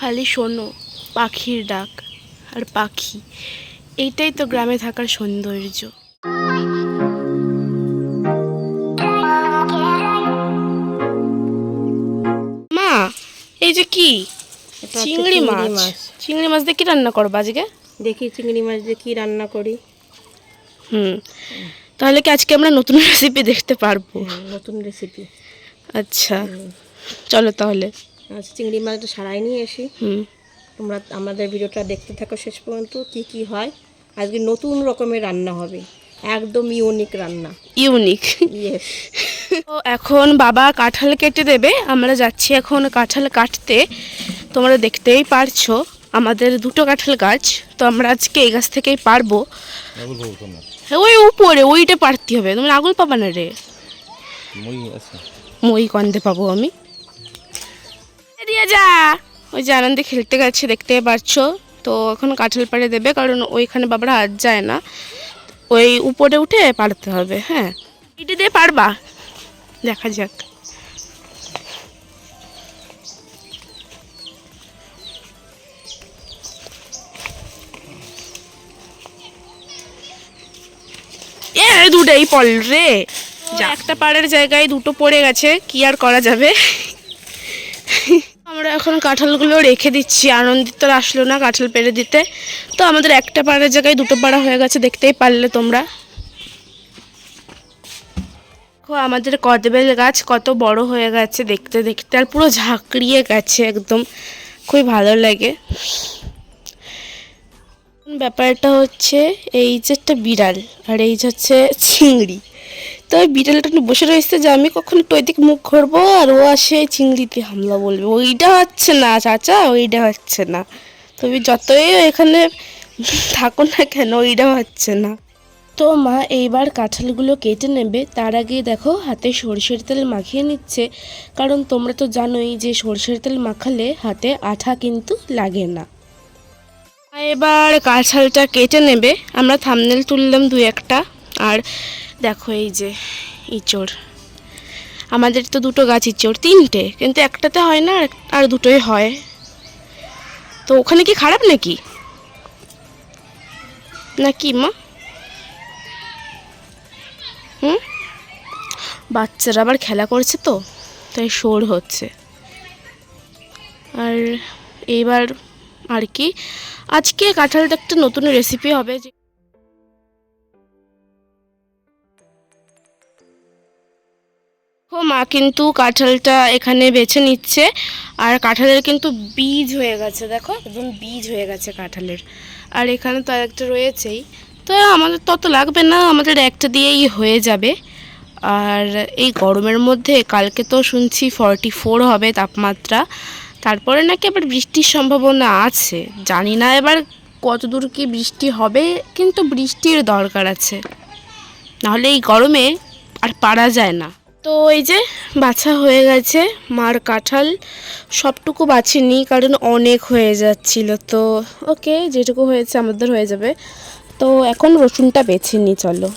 খালি শোনো পাখির ডাক আর পাখি। এইটাই তো গ্রামে থাকার সৌন্দর্য। মা এই যে কি? চিংড়ি মাছ। চিংড়ি মাছ দিয়ে কি রান্না করব আজকে? দেখি চিংড়ি মাছ দিয়ে কি রান্না করি। হুম তাহলে কি আজকে আমরা নতুন রেসিপি দেখতে পারব? নতুন রেসিপি আচ্ছা চলো তাহলে। চিংড়ি মাছটা সারাই নিয়ে এসি হুম। তোমরা আমাদের ভিডিওটা দেখতে থাকো শেষ পর্যন্ত কি কি হয়। আজকে নতুন রকমের রান্না হবে। একদম ইউনিক রান্না। ইউনিক ইয়েস তো এখন বাবা কাঁঠাল কেটে দেবে। আমরা যাচ্ছি এখন কাঁঠাল কাটতে। তোমরা দেখতেই পারছ আমাদের দুটো কাঁঠাল গাছ। তো আমরা আজকে এই গাছ থেকেই পারব। ওই উপরে ওইটা পারতে হবে। তুমি আগুল পাবা না রে? মই কন্দে পাবো আমি। দিয়ে যা। ওই যে আনন্দে খেলতে গেছে দেখতে পারছ? তো এখন কাঁঠাল পাড়ে দেবে কারণ ওইখানে বাবারা হাত যায় না। ওই উপরে উঠে পারতে হবে হ্যাঁ? ইটি দিয়ে পারবা? দেখা যাক। এ দুটোই পল রে। একটা পাড়ের জায়গায় দুটো পড়ে গেছে কি আর করা যাবে? আমরা এখন কাঁঠালগুলো রেখে দিচ্ছি। আনন্দিত আর আসলো না কাঁঠাল পেরে দিতে। তো আমাদের একটা পাড়ের জায়গায় দুটো পাড়া হয়ে গেছে, দেখতেই পারলে তোমরা। আমাদের কদবেল গাছ কত বড় হয়ে গেছে দেখতে দেখতে। আর পুরো ঝাঁকড়িয়ে গেছে একদম। খুবই ভালো লাগে। ব্যাপারটা হচ্ছে, এই যে একটা বিড়াল আর এই যে হচ্ছে চিংড়ি। তো বিড়ালটা বসে রয়েছে যে আমি কখন একটু ওইদিকে মুখ করব আর ও আসে চিংড়িতে হামলা বলবে। ওইটা হচ্ছে না, চাচা, ওইটা হচ্ছে না। তবে যতই এখানে থাকো না কেন, ওইটা হচ্ছে না। তো মা এইবার কাঁঠালগুলো কেটে নেবে। তার আগে দেখো, হাতে সরষের তেল মাখিয়ে নিচ্ছে। কারণ তোমরা তো জানোই যে সরষের তেল মাখালে হাতে আঠা কিন্তু লাগে না। এবার কাঁঠালটা কেটে নেবে। আমরা থামনেল তুললাম দু একটা। আর দেখো এই যে ইঁচড়। আমাদের তো দুটো গাছ ইঁচড়, তিনটে, কিন্তু একটাতে হয় না, আর- দুটোই হয়। তো ওখানে কি খারাপ নাকি? না কি মা? হুম? বাচ্চারা আবার খেলা করছে তো, তাই শোর হচ্ছে। আর এইবার আর কি, আজকে কাঁঠালটা একটা নতুন রেসিপি হবে যে ও মা কিন্তু কাঁঠালটা এখানে বেছে নিচ্ছে। আর কাঁঠালের কিন্তু বীজ হয়ে গেছে, দেখো, একদম বীজ হয়ে গেছে কাঁঠালের। আর এখানে তো একটা রয়েছেই। তো আমাদের তত লাগবে না, আমাদের একটা দিয়েই হয়ে যাবে। আর এই গরমের মধ্যে কালকে তো শুনছি ফর্টি ফোর হবে তাপমাত্রা। তারপরে নাকি আবার বৃষ্টির সম্ভাবনা আছে। জানি না এবার কত দূর কি বৃষ্টি হবে, কিন্তু বৃষ্টির দরকার আছে। নাহলে এই গরমে আর পারা যায় না। তো এই যে বাছা হয়ে গেছে মার কাঁঠাল। সবটুকু বাছিনি কারণ অনেক হয়ে যাচ্ছিল। তো ওকে যেটুকু হয়েছে আমাদের হয়ে যাবে। তো এখন রসুনটা বেছে নিই চলো।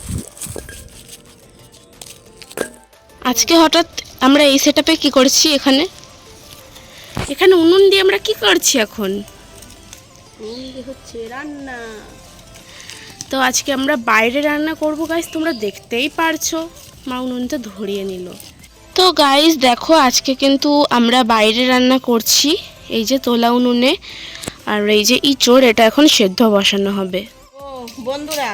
আজকে হঠাৎ আমরা এই সেটআপে কি করছি এখানে? এখানে উনুন দিয়ে আমরা কি করছি এখন? হচ্ছে রান্না। তো আজকে আমরা বাইরে রান্না করব গাইস তোমরা দেখতেই পারছ। মা উনুনটা ধরিয়ে নিল। তো গাইস দেখো আজকে কিন্তু আমরা বাইরে রান্না করছি। এই যে তোলা উনুনে আর এই যে ইঁচড় এটা এখন সেদ্ধ বসানো হবে। ও বন্ধুরা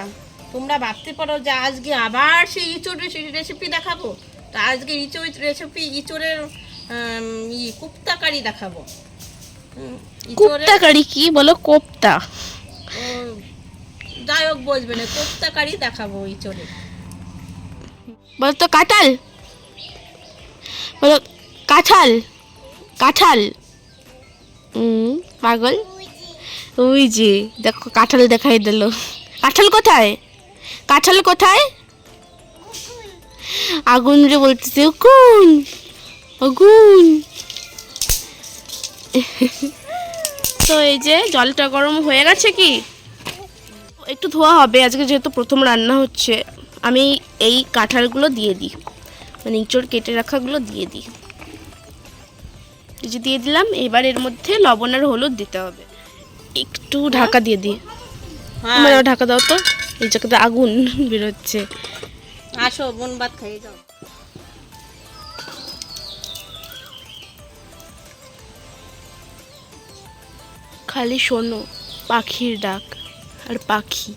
তোমরা ভাবতে পারো যে আজকে আবার সেই ইঁচড়ের রেসিপি দেখাবো? তো আজকে ইঁচড় রেসিপি ইঁচড়ের ই কুপ্তাকারি দেখাবো। হুম, ইঁচড়ের কোপ্তা কারি কি বলো? কোপ্তা। যাই হোক বসবে না কোপ্তাকারি দেখাবো ইঁচড়ের বলো তো কাঁঠাল। বলো, কাঁঠাল কাঁঠাল। হুম পাগল। ওই যে, দেখো কাঁঠাল দেখাই দিল। কাঁঠাল কোথায়? কাঁঠাল কোথায়? আগুন রে বলতেছে আগুন আগুন। তো এই যে, জলটা গরম হয়ে গেছে কি? একটু ধোয়া হবে, আজকে যেহেতু প্রথম রান্না হচ্ছে। আমি এই কাঁঠালগুলো দিয়ে দিই। মানে ইঁচড় কেটে রাখাগুলো দিয়ে দিই। যে দিয়ে দিলাম এবার এর মধ্যে লবণ আর হলুদ দিতে হবে। একটু ঢাকা দিয়ে দিই। হ্যাঁ। মানে ঢাকা দাও তো। এই জায়গাতে আগুন বেরোচ্ছে। আসো বোন ভাত খাইয়ে যাও। খালি শোনো পাখির ডাক আর পাখি।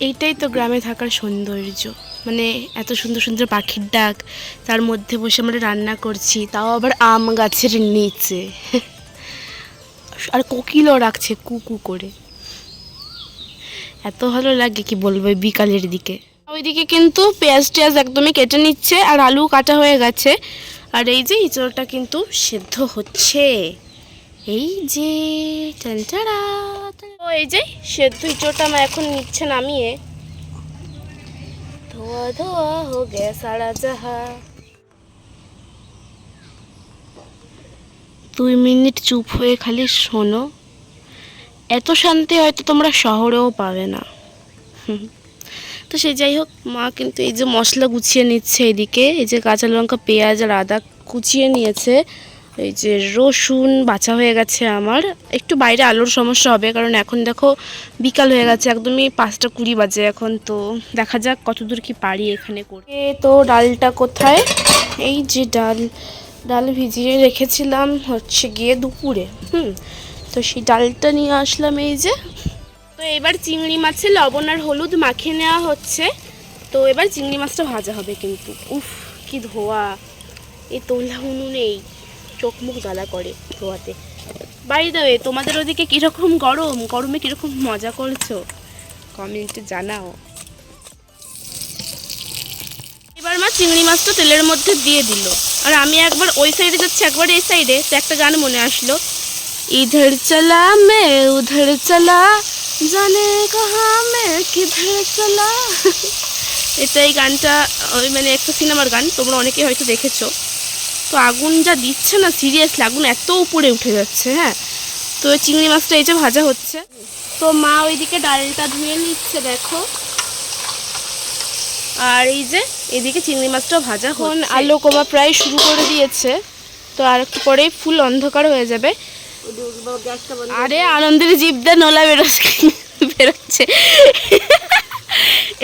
এইটাই তো গ্রামে থাকার সৌন্দর্য। মানে এত সুন্দর সুন্দর পাখির ডাক, তার মধ্যে বসে আমরা রান্না করছি, তাও আবার আম গাছের নিচে। আর কোকিলও রাখছে কুকু করে। এত ভালো লাগে কি বলব বিকালের দিকে। ওইদিকে কিন্তু পেঁয়াজ টেয়াজ একদমই কেটে নিচ্ছে, আর আলু কাটা হয়ে গেছে। আর এই যে ইঁচড়টা কিন্তু সেদ্ধ হচ্ছে। এই যে, টানটারা এই যে সেদ্ধ ইঁচড়টা আমার এখন নিচ্ছে নামিয়ে। ধোয়া ধোয়া হো গে সারা যাহা। দুই মিনিট চুপ হয়ে খালি শোনো। এত শান্তি হয়তো তোমরা শহরেও পাবে না। তো সে যাই হোক, মা কিন্তু এই যে মশলা গুছিয়ে নিচ্ছে এদিকে, এই যে কাঁচা লঙ্কা, পেঁয়াজ আর আদা কুচিয়ে নিয়েছে। এই যে রসুন বাছা হয়ে গেছে আমার। একটু বাইরে আলোর সমস্যা হবে, কারণ এখন দেখো বিকাল হয়ে গেছে, একদমই পাঁচটা কুড়ি বাজে এখন, তো দেখা যাক কতদূর কি পারি এখানে করে তো ডালটা কোথায়? এই যে ডাল ডাল ভিজিয়ে রেখেছিলাম হচ্ছে গিয়ে দুপুরে, হুম। তো সেই ডালটা নিয়ে আসলাম এই যে। তো এবার চিংড়ি মাছে লবণ আর হলুদ মাখিয়ে নেওয়া হচ্ছে। তো এবার চিংড়ি মাছটা ভাজা হবে কিন্তু। উফ, কি ধোয়া। এই তোলা উনুনেই। চোখ মুখ জ্বালা করে ধোয়াতে। দেবে তোমাদের ওদিকে কীরকম গরম? গরমে কীরকম মজা করছ? কমেন্টে জানাও। এবার মা চিংড়ি মাছটা তেলের মধ্যে দিয়ে দিল। আর আমি একবার ওই সাইডে যাচ্ছি, একবার এই সাইডে তো একটা গান মনে আসলো। ইধর চলা মে, উধর চলা, জানে কাহা মে, কিধর চলা? এটা এই গানটা, ওই মানে একটা সিনেমার গান, তোমরা অনেকেই হয়তো দেখেছ। তো আগুন যা দিচ্ছে না সিরিয়াসলি আগুন এত উপরে উঠে যাচ্ছে হ্যাঁ? তো এই চিংড়ি মাছটা এই যে ভাজা হচ্ছে। তো মা ওইদিকে ডালটা ধুয়ে নিচ্ছে দেখো। আর এই যে এদিকে চিংড়ি মাছটাও ভাজা এখন আলো কমা প্রায় শুরু করে দিয়েছে। তো আর একটু পরেই ফুল অন্ধকার হয়ে যাবে। আরে আনন্দের জিভদা নোলা বেরোচ্ছে বেরোচ্ছে।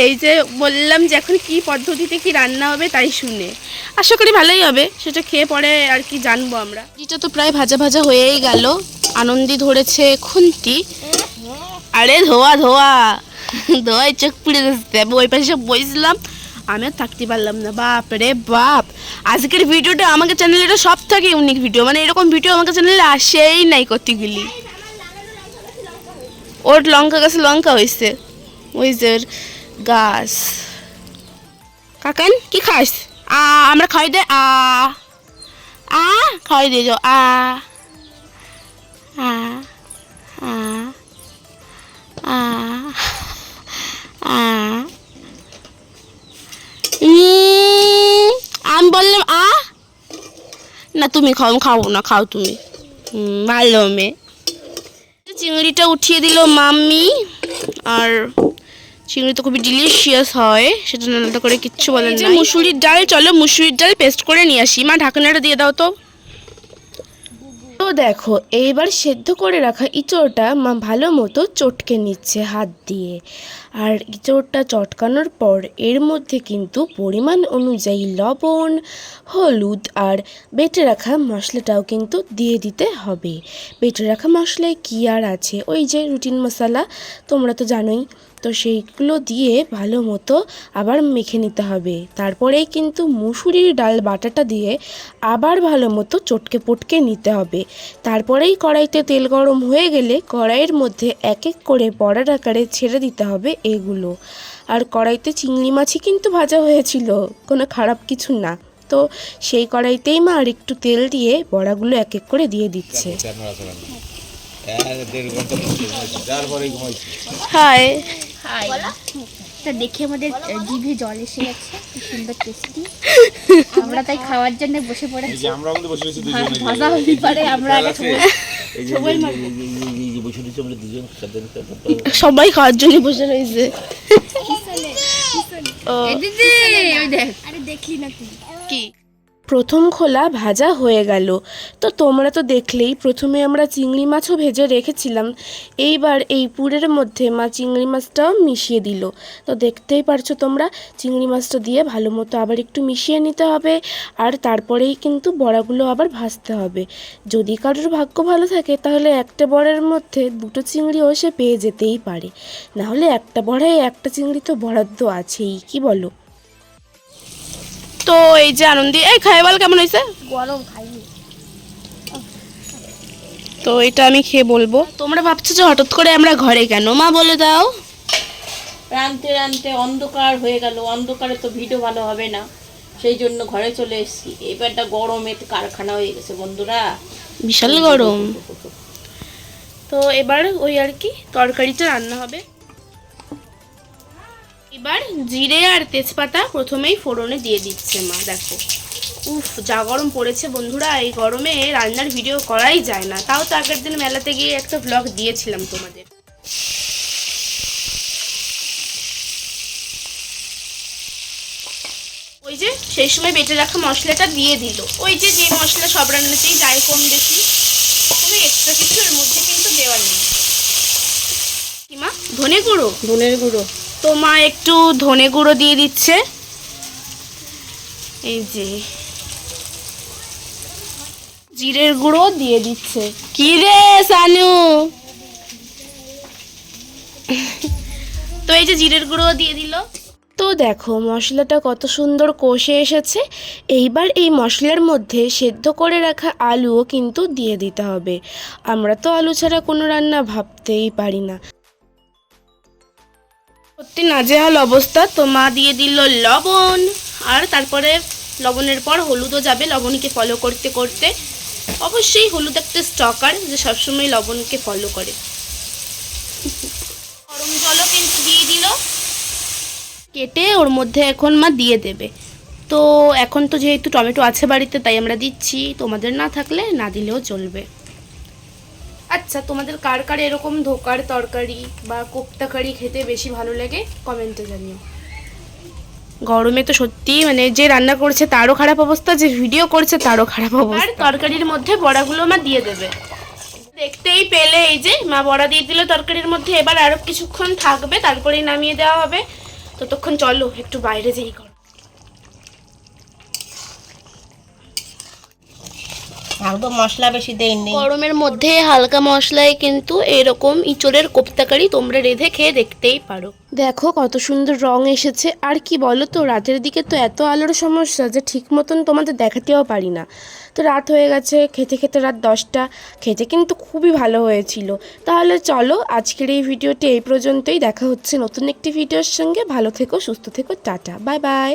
এই যে বললাম যে এখন কি পদ্ধতিতে কি রান্না হবে তাই শুনে। আশা করি ভালোই হবে, সেটা খেয়ে পরে আর কি জানব আমরা। যেটা তো প্রায় ভাজা ভাজা হয়েই গেল। আনন্দি ধরেছে খুন্তি। আরে ধোয়া ধোয়া। ধোয়ায় চোখ পুড়ে যাচ্ছে ওই পাশে বসলাম আমি থাকতে পারলাম না। বাপ রে বাপ। আজকের ভিডিওটা আমাকে চ্যানেলে সব থেকে ইউনিক ভিডিও মানে এরকম ভিডিও আমাকে চ্যানেলে আসেই নাই কতগুলি। ওর লঙ্কা গাছে লঙ্কা হয়েছে। ওই যে গাছ। কাকান, কি খাস? আ, আমরা খাই দে, আ। আ খাই দিয়ে যাও, আ। আমি বললাম, আ? না, তুমি খাও খাব না, খাও তুমি। ভালো মেয়ে। চিংড়িটা উঠিয়ে দিল মাম্মি, আর চিংড়ি তো খুবই ডিলিশিয়াস হয় সেটা আলাদা করে কিচ্ছু বলেন না মুসুরির ডাল চলো মুসুরির ডাল পেস্ট করে নিয়ে আসি। মা ঢাকনাটা দিয়ে দাও তো। তো দেখো এইবার সেদ্ধ করে রাখা ইঁচড়টা মা ভালো মতো চটকে নিচ্ছে হাত দিয়ে। আর ইঁচড়টা চটকানোর পর এর মধ্যে কিন্তু পরিমাণ অনুযায়ী লবণ হলুদ আর বেটে রাখা মশলাটাও কিন্তু দিয়ে দিতে হবে। বেটে রাখা মশলায় কী আর আছে? ওই যে রুটিন মশলা তোমরা তো জানোই। তো সেইগুলো দিয়ে ভালো মতো আবার মেখে নিতে হবে। তারপরেই কিন্তু মুসুরির ডাল বাটাটা দিয়ে আবার ভালো মতো চটকে পটকে নিতে হবে। তারপরেই কড়াইতে তেল গরম হয়ে গেলে কড়াইয়ের মধ্যে এক এক করে বড়ার আকারে ছেড়ে দিতে হবে এগুলো। আর কড়াইতে চিংড়ি মাছই কিন্তু ভাজা হয়েছিল কোনো খারাপ কিছু না। তো সেই কড়াইতেই মা আর একটু তেল দিয়ে বড়াগুলো এক এক করে দিয়ে দিচ্ছে। চার হায় তা দেখে আমাদের জিভে জল এসে গেছে। কি সুন্দর টেস্টি আমরা তাই খাওয়ার জন্য বসে পড়েছি। আমরা আমাদের বসে রয়েছি দুজনে ভাজা হতে পারে আমরা আগে সবাই খাওয়ার জন্য বসে রয়েছে। ও দিদি ওই দেখ। কি? প্রথম খোলা ভাজা হয়ে গেল। তো তোমরা তো দেখলেই প্রথমে আমরা চিংড়ি মাছও ভেজে রেখেছিলাম। এইবার এই পুরের মধ্যে মা চিংড়ি মাছটাও মিশিয়ে দিল। তো দেখতেই পারছ তোমরা, চিংড়ি মাছটা দিয়ে ভালো মতো আবার একটু মিশিয়ে নিতে হবে। আর তারপরেই কিন্তু বড়াগুলো আবার ভাজতে হবে। যদি কারোর ভাগ্য ভালো থাকে, তাহলে একটা বড়ার মধ্যে দুটো চিংড়িও সে পেয়ে যেতেই পারে। নাহলে একটা বড়ায় একটা চিংড়ি তো বরাদ্দ আছেই, কি বলো? তো এই যে আনন্দি এই খাইবাল কেমন হয়েছে? গরম খাইনি। তো এটা আমি খেয়ে বলব। তোমরা ভাবছ যে হঠাৎ করে আমরা ঘরে কেন? মা বলে দাও। রানতে রানতে অন্ধকার হয়ে গেল। অন্ধকারে তো ভিডিও ভালো হবে না। সেই জন্য ঘরে চলে এসেছি। এবারটা গরমে কারখানা হয়ে গেছে বন্ধুরা। বিশাল গরম। তো এবার ওই আর কি তরকারিটা রান্না হবে। এবার জিরে আর তেজপাতা প্রথমেই ফোড়নে দিয়ে দিচ্ছে মা, দেখো। উফ, যা গরম পড়েছে বন্ধুরা, এই গরমে রান্নার ভিডিও করাই যায় না। তাও তো আগের দিন মেলাতে গিয়ে একটা ব্লগ দিয়েছিলাম তোমাদের। ওই যে, সেই সময় বেটে রাখা মশলাটা দিয়ে দিল। ওই যে যে মশলা সব রান্নাতেই যায় কম বেশি, কোনো এক্সট্রা কিছু এর মধ্যে কিন্তু দেওয়ার নেই। কি মা? ধনে গুঁড়ো? ধনের গুঁড়ো। তো মা একটু ধনে গুঁড়ো দিয়ে দিচ্ছে। এই যে। জিরের গুঁড়ো দিয়ে দিচ্ছে। কি রে সানু? তো এই যে জিরের গুঁড়ো দিয়ে দিল। তো দেখো, মশলাটা কত সুন্দর কষে এসেছে। এইবার এই মশলার মধ্যে সেদ্ধ করে রাখা আলুও কিন্তু দিয়ে দিতে হবে। আমরা তো আলু ছাড়া কোনো রান্না ভাবতেই পারি না। সত্যি নাজেহাল অবস্থা। তো মা দিয়ে দিল লবণ। আর তারপরে লবণের পর হলুদও যাবে, লবণকে ফলো করতে করতে। অবশ্যই হলুদ একটা স্টকার যে সবসময় লবণকে ফলো করে। গরম জলও কিন্তু দিয়ে দিল। কেটে ওর মধ্যে এখন মা দিয়ে দেবে। তো এখন তো যেহেতু টমেটো আছে বাড়িতে, তাই আমরা দিচ্ছি। তোমাদের না থাকলে না দিলেও চলবে। আচ্ছা তোমাদের কার কার এরকম ধোকার তরকারি বা কোপ্তা কারি খেতে বেশি ভালো লাগে? কমেন্টে জানিও। গরমে তো সত্যি মানে যে রান্না করছে তারও খারাপ অবস্থা যে ভিডিও করছে তারও খারাপ অবস্থা। আর তরকারির মধ্যে বড়াগুলো মা দিয়ে দেবে। দেখতেই পেলে এই যে মা বড়া দিয়ে দিল তরকারির মধ্যে এবার আরও কিছুক্ষণ থাকবে তারপরেই নামিয়ে দেওয়া হবে। ততক্ষণ চলো একটু বাইরে যেই করো একদম মশলা বেশি দেয়নি গরমের মধ্যে হালকা মশলায় কিন্তু এরকম ইঁচড়ের কোপ্তাকারি তোমরা রেঁধে খেয়ে দেখতেই পারো। দেখো কত সুন্দর রং এসেছে। আর কি বলো তো রাতের দিকে তো এত আলোর সমস্যা যে ঠিক মতন তোমাদের দেখাতেও পারি না। তো রাত হয়ে গেছে খেতে খেতে রাত দশটা। খেতে কিন্তু খুবই ভালো হয়েছিল। তাহলে চলো আজকের এই ভিডিওটি এই পর্যন্তই। দেখা হচ্ছে নতুন একটি ভিডিওর সঙ্গে। ভালো থেকো সুস্থ থেকো টাটা বাই বাই।